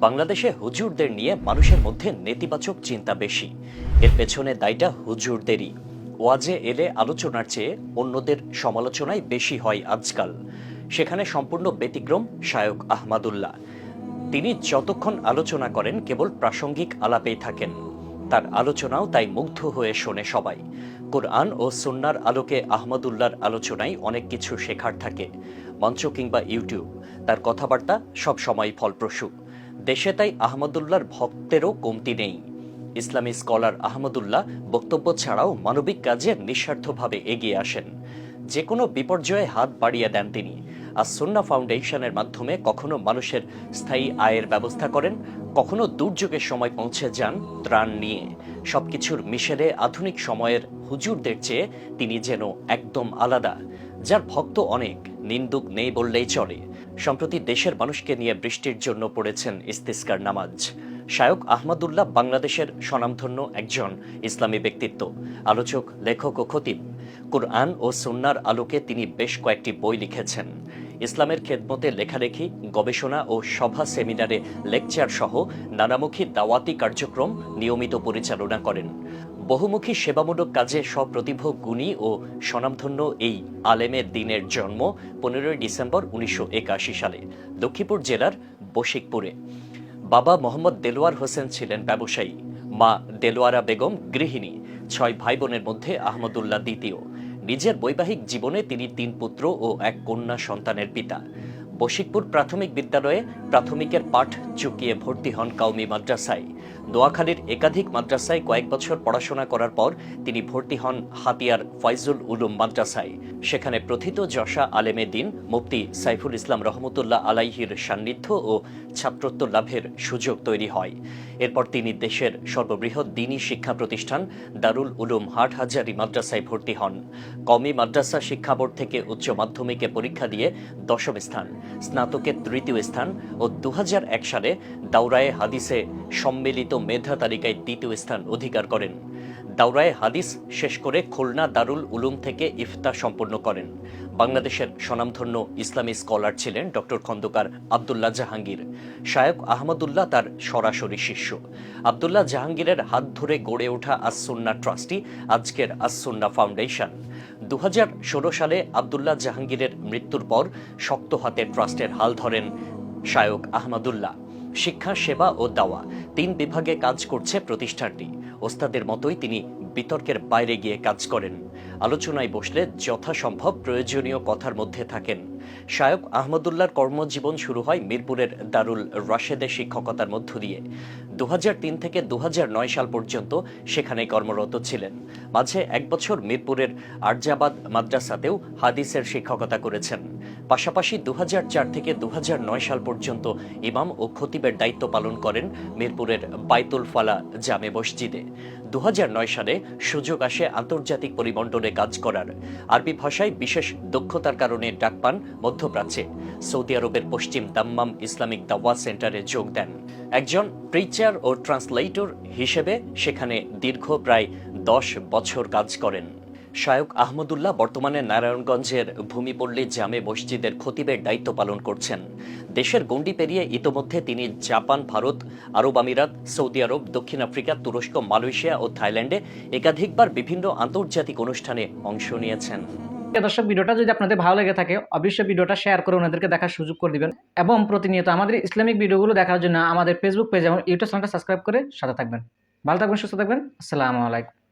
বাংলাদেশে হুজুরদের নিয়ে মানুষের মধ্যে নেতিবাচক চিন্তা বেশি। এর পেছনে দায়টা হুজুরদেরই। ওয়াজে এলে আলোচনার চেয়ে অন্যদের সমালোচনাই বেশি হয় আজকাল। সেখানে সম্পূর্ণ ব্যতিক্রম শায়ক আহমাদুল্লাহ। তিনি যতক্ষণ আলোচনা করেন কেবল প্রাসঙ্গিক আলাপেই থাকেন। তার আলোচনাও তাই মুগ্ধ হয়ে শোনে সবাই। কোরআন ও সুন্নার আলোকে আহমদুল্লাহর আলোচনায় অনেক কিছু শেখার থাকে। মঞ্চ কিংবা ইউটিউব। তার কথাবার্তা সব সময় ফলপ্রসূ। দেশে তাই আহমদুল্লাহর ভক্তেরও কমতি নেই। ইসলামী স্কলার আহমদুল্লাহ বক্তব্য ছাড়াও মানবিক কাজে নিঃস্বার্থভাবে এগিয়ে আসেন। যে কোনো বিপর্যয়ে হাত বাড়িয়ে দেন তিনি। আর সুন্না ফাউন্ডেশনের মাধ্যমে কখনো মানুষের স্থায়ী আয়ের ব্যবস্থা করেন, কখনো দুর্যোগের সময় পৌঁছে যান ত্রাণ নিয়ে। সবকিছুর মিশেলে আধুনিক সময়ের হুজুরদের চেয়ে তিনি যেন একদম আলাদা, যার ভক্ত অনেক। নিন্দুক নেই বললেই চলে। সম্প্রতি দেশের মানুষকে নিয়ে বৃষ্টির জন্য পড়েছেন ইস্তিস্কার নামাজ। শায়ক আহমদুল্লাহ বাংলাদেশের স্বনামধন্য একজন ইসলামী ব্যক্তিত্ব, আলোচক, লেখক ও খতিব। কোরআন ও সুন্নার আলোকে তিনি বেশ কয়েকটি বই লিখেছেন। ইসলামের খেদমতে লেখালেখি, গবেষণা ও সভা সেমিনারে লেকচার সহ নানামুখী দাওয়াতি কার্যক্রম নিয়মিত পরিচালনা করেন। বহুমুখী সেবামূলক কাজে সপ্রতিভ গুণী ও স্বনামধন্য এই আলেমের দিনের জন্ম পনেরোই ডিসেম্বর উনিশশো একাশি সালে লক্ষ্মীপুর জেলার বশিকপুরে। বাবা মোহাম্মদ দেলোয়ার হোসেন ছিলেন ব্যবসায়ী, মা দেলোয়ারা বেগম গৃহিণী, ছয় ভাই বোনের মধ্যে আহমদুল্লাহ দ্বিতীয়। নিজের বৈবাহিক জীবনে তিনি তিন পুত্র ও এক কন্যা সন্তানের পিতা। বশিকপুর প্রাথমিক বিদ্যালয়ে প্রাথমিকের পাঠ চুকিয়ে ভর্তি হন কাউমি মাদ্রাসায়। নোয়াখালীর একাধিক মাদ্রাসায় কয়েক বছর পড়াশোনা করার পর তিনি ভর্তি হন হাতিয়ার ফয়জুল উলুম মাদ্রাসায়। সেখানে প্রথিত যশা আলেমে দিন, মুফতি সাইফুল ইসলাম রহমতুল্লাহ আলাইহির সান্নিধ্য ও ছাত্রত্ব লাভের সুযোগ তৈরি হয়। এরপর তিনি দেশের সর্ববৃহৎ দিনী শিক্ষা প্রতিষ্ঠান দারুল উলুম হাটহাজারি মাদ্রাসায় ভর্তি হন। কমি মাদ্রাসা শিক্ষা বোর্ড থেকে উচ্চ মাধ্যমিকে পরীক্ষা দিয়ে দশম স্থান স্নাতকে তৃতীয় স্থান ও দু হাজার এক সালে দাউরায়ে হাদিসে সম্মিলিত মেধা তালিকায় দ্বিতীয় স্থান অধিকার করেন। দাউরায়ে হাদিস শেষ করে খুলনা দারুল উলুম থেকে ইফতা সম্পন্ন করেন। বাংলাদেশের স্বনামধন্য ইসলামী স্কলার ছিলেন ডক্টর খন্দকার আবদুল্লাহ জাহাঙ্গীর। শায়ক আহমদুল্লাহ তার সরাসরি শিষ্য। আবদুল্লাহ জাহাঙ্গীরের হাত ধরে গড়ে ওঠা আসুন্না ট্রাস্টি আজকের আসুন্না ফাউন্ডেশন। দু হাজার ষোলো সালে আবদুল্লাহ জাহাঙ্গীরের মৃত্যুর পর শক্ত হাতে ট্রাস্টের হাল ধরেন শায়ক আহমদুল্লাহ। শিক্ষা, সেবা ও দাওয়া তিন বিভাগে কাজ করছে প্রতিষ্ঠানটি। ওস্তাদের মতোই তিনি বিতর্কের বাইরে গিয়ে কাজ করেন। আলোচনায় বসলে যথাসম্ভব প্রয়োজনীয় কথার মধ্যে থাকেন। শায়ক আহমদুল্লাহর কর্মজীবন শুরু হয় মিরপুরের দারুল রাশেদে শিক্ষকতার মধ্য দিয়ে। দুহাজার তিন থেকে দু হাজার নয় সাল পর্যন্ত সেখানে কর্মরত ছিলেন। মাঝে এক বছর মিরপুরের আরজাবাদ মাদ্রাসাতেও হাদিসের শিক্ষকতা করেছেন। পাশাপাশি দু হাজার চার থেকে দু হাজার নয় সাল পর্যন্ত ইমাম ও খতিবের দায়িত্ব পালন করেন মিরপুরের বাইতুল ফালা জামে মসজিদে। দু হাজার নয় সালে সুযোগ আসে আন্তর্জাতিক পরিমণ্ডলে কাজ করার। আরবি ভাষায় বিশেষ দক্ষতার কারণে ডাক পান মধ্যপ্রাচ্যে। সৌদি আরবের পশ্চিম দাম্মাম ইসলামিক দাওয়া সেন্টারে যোগ দেন। একজন প্রিচার ও ট্রান্সলেটর হিসেবে সেখানে দীর্ঘ প্রায় দশ বছর কাজ করেন। শায়ক আহমদুল্লাহ বর্তমানে নারায়ণগঞ্জের ভূমিপল্লী জামে মসজিদের খতিবের দায়িত্ব পালন করছেন। দেশের গণ্ডি পেরিয়ে ইতোমধ্যে তিনি জাপান, ভারত, আরব আমিরাত, সৌদি আরব, দক্ষিণ আফ্রিকা, তুরস্ক, মালয়েশিয়া ও থাইল্যান্ডে একাধিকবার বিভিন্ন আন্তর্জাতিক অনুষ্ঠানে অংশ নিয়েছেন। দর্শক, ভিডিওটা যদি আপনাদের ভালো লেগে থাকে, অবশ্যই ভিডিওটা শেয়ার করে ওনাদেরকে দেখার সুযোগ করে দিবেন। এবং প্রতিনিয়ত আমাদের ইসলামিক ভিডিওগুলো দেখার জন্য আমাদের ফেসবুক পেজ এবং ইউটিউব চ্যানেলটা সাবস্ক্রাইব করে সাথে থাকবেন। ভালো থাকবেন, সুস্থ থাকবেন। আসসালামু আলাইকুম।